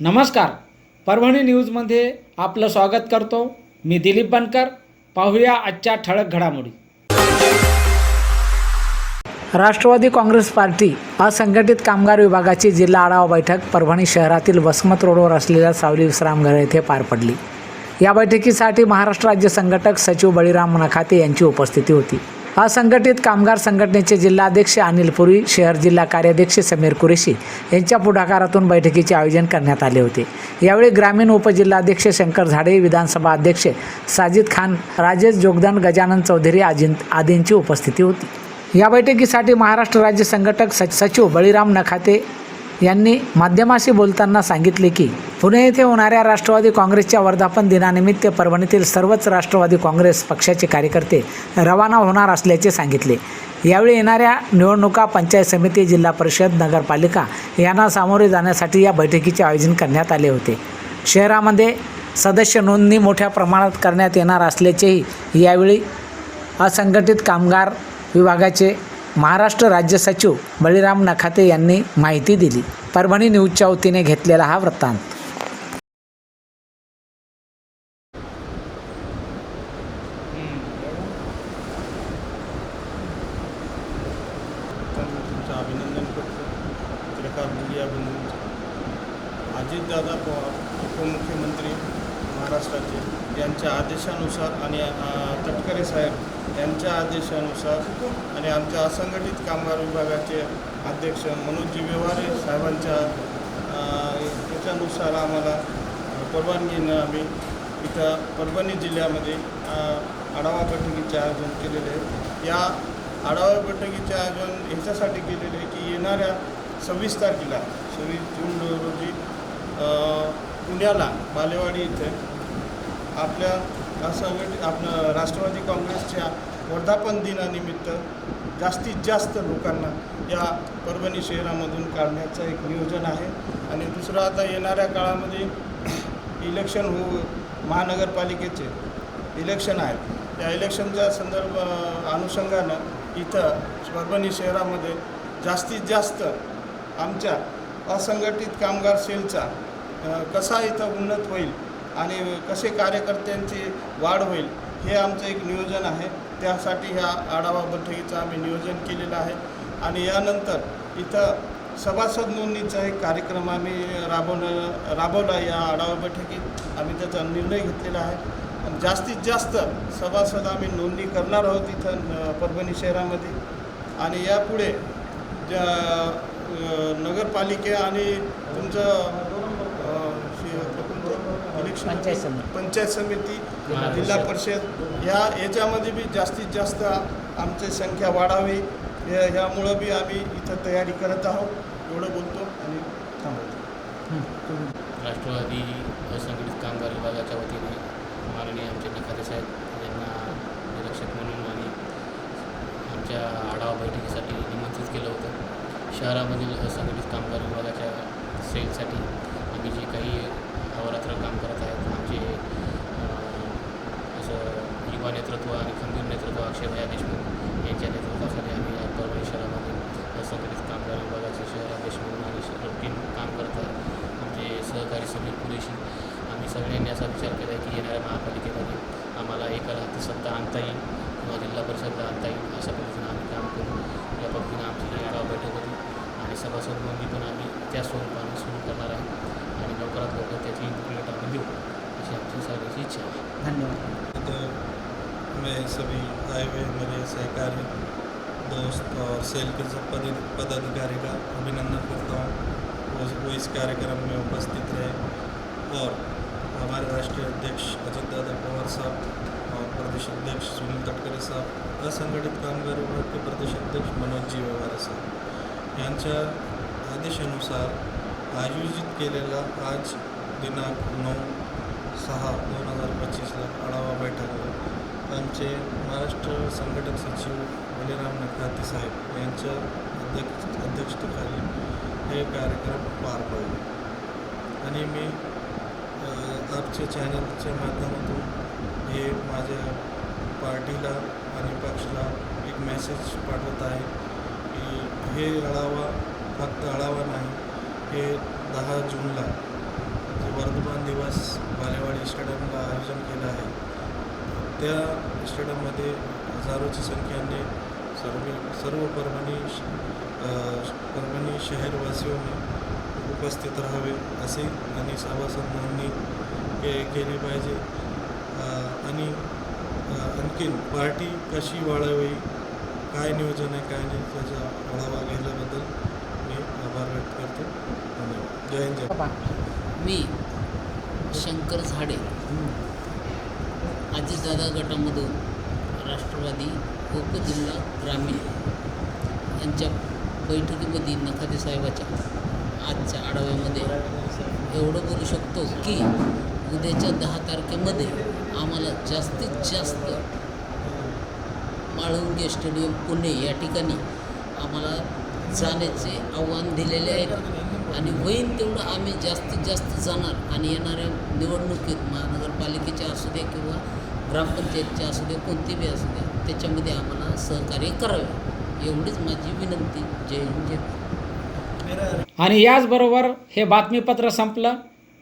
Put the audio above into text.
नमस्कार. परभणी न्यूजमध्ये आपलं स्वागत करतो. मी दिलीप बनकर. पाहूया आजच्या ठळक घडामोडी. राष्ट्रवादी काँग्रेस पार्टी असंघटित कामगार विभागाची जिल्हा आढावा बैठक परभणी शहरातील वसमत रोडवर असलेल्या सावली विश्रामघर येथे पार पडली. या बैठकीसाठी महाराष्ट्र राज्य संघटक सचिव बळीराम नखाते यांची उपस्थिती होती. असंघटित कामगार संघटनेचे जिल्हाध्यक्ष अनिल पुरी शहर जिल्हा कार्याध्यक्ष समीर कुरेशी यांच्या पुढाकारातून बैठकीचे आयोजन करण्यात आले होते. यावेळी ग्रामीण उपजिल्हाध्यक्ष शंकर झाडे विधानसभा अध्यक्ष साजिद खान राजेश जोगदान गजानन चौधरी आजींत आदींची उपस्थिती होती. या बैठकीसाठी महाराष्ट्र राज्य संघटक सचिव बळीराम नखाते यांनी माध्यमाशी बोलताना सांगितले की पुणे येथे होणाऱ्या राष्ट्रवादी काँग्रेसच्या वर्धापन दिनानिमित्त परभणीतील सर्वच राष्ट्रवादी काँग्रेस पक्षाचे कार्यकर्ते रवाना होणार असल्याचे सांगितले. यावेळी येणाऱ्या निवडणुका पंचायत समिती जिल्हा परिषद नगरपालिका यांना सामोरे जाण्यासाठी या बैठकीचे आयोजन करण्यात आले होते. शहरामध्ये सदस्य नोंदणी मोठ्या प्रमाणात करण्यात येणार असल्याचेही यावेळी असंघटित कामगार विभागाचे महाराष्ट्र राज्य सचिव बळीराम नखाते यांनी माहिती दिली. परभणी न्यूजच्या वतीने घेतलेला हा वृत्तांत. अभिनंदन करतो. पत्रकार मीडिया बंधूंचं अजितदादा पवार उपमुख्यमंत्री महाराष्ट्राचे यांच्या आदेशानुसार आणि तटकरे साहेब यांच्या आदेशानुसार आणि आमच्या असंघटित कामगार विभागाचे अध्यक्ष मनोजी व्यवहारे साहेबांच्या याच्यानुसार आम्हाला परवानगीनं आम्ही इथं परभणी जिल्ह्यामध्ये आढावा बैठकीचे आयोजन केलेले आहे. या आढावा बैठकीचे आयोजन ह्याच्यासाठी केलेले आहे की येणाऱ्या सव्वीस तारखेला सव्वीस जून रोजी पुण्याला बालेवाडी इथे आपल्या असंघटित आपलं राष्ट्रवादी काँग्रेसच्या वर्धापन दिनानिमित्त जास्तीत जास्त लोकांना या परभणी शहरामधून काढण्याचं एक नियोजन आहे. आणि दुसरं आता येणाऱ्या काळामध्ये इलेक्शन होऊ महानगरपालिकेचे इलेक्शन आहे त्या इलेक्शनच्या संदर्भ अनुषंगानं इथं परभणी शहरामध्ये जास्तीत जास्त आमच्या असंघटित कामगार सेलचा कसा इथं उन्नत होईल आणि कसे कार्यकर्त्यांची वाढ होईल हे आमचं एक नियोजन आहे. त्यासाठी ह्या आढावा बैठकीचं आम्ही नियोजन केलेलं आहे. आणि यानंतर इथं सभासद नोंदणीचा एक कार्यक्रम आम्ही राबवणं राबवला या आढावा बैठकीत. आम्ही त्याचा निर्णय घेतलेला आहे. आणि जास्तीत जास्त सभासद आम्ही नोंदणी करणार आहोत इथं परभणी शहरामध्ये. आणि यापुढे ज्या नगरपालिके आणि तुमचं इलेक्शन पंचायत समिती. पंचायत समिती जिल्हा परिषद. ह्या याच्यामध्ये बी जास्तीत जास्त आमची संख्या वाढावी. या- ह्यामुळं बी आम्ही इथं तयारी करत आहोत. एवढं बोलतो आणि थांबवतो राष्ट्रवादी असंघटित कामगार विभागाच्या वतीने माननीय आमचे नखाते साहेब यांना निरीक्षक म्हणून आणि आमच्या आढावा बैठकीसाठी निमंत्रित केलं होतं. शहरामधील असंघटित कामगार विभागाच्या सेलसाठी आम्ही जे काही अहोरात्र काम करत आहेत आमचे अं, असं युवा नेतृत्व आणि खंबीर नेतृत्व अक्षयभया देशमुख यांच्या नेतृत्वाखाली आम्ही आज परभणी शहरामध्ये असंघटित कामगार विभागाचे शहराध्यक्ष म्हणून आणि टीम काम करत आहे आमचे सहकारी समीर कुरेशी आम्ही असा विचार केला आहे की येणाऱ्या महापालिकेमध्ये आम्हाला एकाला हाती सत्ता आणता येईल किंवा जिल्हा परिषदला आणता येईल अशा पद्धतीनं आम्ही काम करू. या पद्धतीनं आमची ही आढावा बैठक होती आणि सभासद नोंदणी पण आम्ही त्या स्वरूपाने सुरू करणार आहे आणि लवकरात लवकर त्याची इम्प्लिमेंट आम्ही देऊ अशी आमची सगळ्याची इच्छा आहे. धन्यवाद. तो मैं सभी आए हुए मेरे सहकारी दोस्त और सेल के सब पद पदाधिकारी का अभिनंदन करता हूँ। वो इस कार्यक्रम में उपस्थित रहे और हमारे राष्ट्रीय अध्यक्ष अजित दादा पवार साहब और प्रदेश अध्यक्ष सुनील तटकरे साहब असंघटित कामगार विभाग के प्रदेश अध्यक्ष मनोजजी व्यवहारे साहेब। यांच्या आदेशानुसार आयोजित केलेला आज दिनांक नऊ सहा दोन हजार पच्चीसला आढावा बैठक आमचे महाराष्ट्र संघटक सचिव बलिराम नखाते साहेब यांच्या अध्यक्ष अध्यक्षतेखाली हे कार्यक्रम पार पडले. आणि मी अ, आपच्या चॅनलच्या माध्यमातून हे माझ्या पार्टीला आणि पक्षाला एक मेसेज पाठवत आहे की हे आढावा फक्त आढावा नाही हे दहा जूनला जे वर्धमान दिवस बालेवाडी स्टेडियमला आयोजन केलं आहे. त्या स्टेडियममध्ये हजारोची संख्येने सर्व सर्व परभणी श- परभणी शहरवासियोने उपस्थित राहावे असे आणि सभासद के केले पाहिजे. आणि आणखीन पार्टी कशी वाढावी काय नियोजन आहे काय नाही त्याचा आढावा घेतल्याबद्दल मी आभार व्यक्त करतो. धन्यवाद. जय हिंद जय मी शंकर झाडे अजितदादा गटामधून राष्ट्रवादी उपजिल्हा ग्रामीण यांच्या बैठकीमध्ये नखाते साहेबाच्या आजच्या आढाव्यामध्ये एवढं बोलू शकतो की उद्याच्या दहा तारखेमध्ये आम्हाला जास्तीत जास्त माळुंगे स्टेडियम पुणे या ठिकाणी आम्हाला जाण्याचे आव्हान दिलेले आहेत आणि होईल तेवढं आम्ही जास्तीत जास्त जाणार आणि येणाऱ्या निवडणुकीत महानगरपालिकेच्या असू दे किंवा ग्रामपंचायतच्या असू दे कोणती बी असू द्या त्याच्यामध्ये आम्हाला सहकार्य करावे. एवढीच माझी विनंती. जय हिंद जय आणि याचबरोबर हे बातमीपत्र संपलं.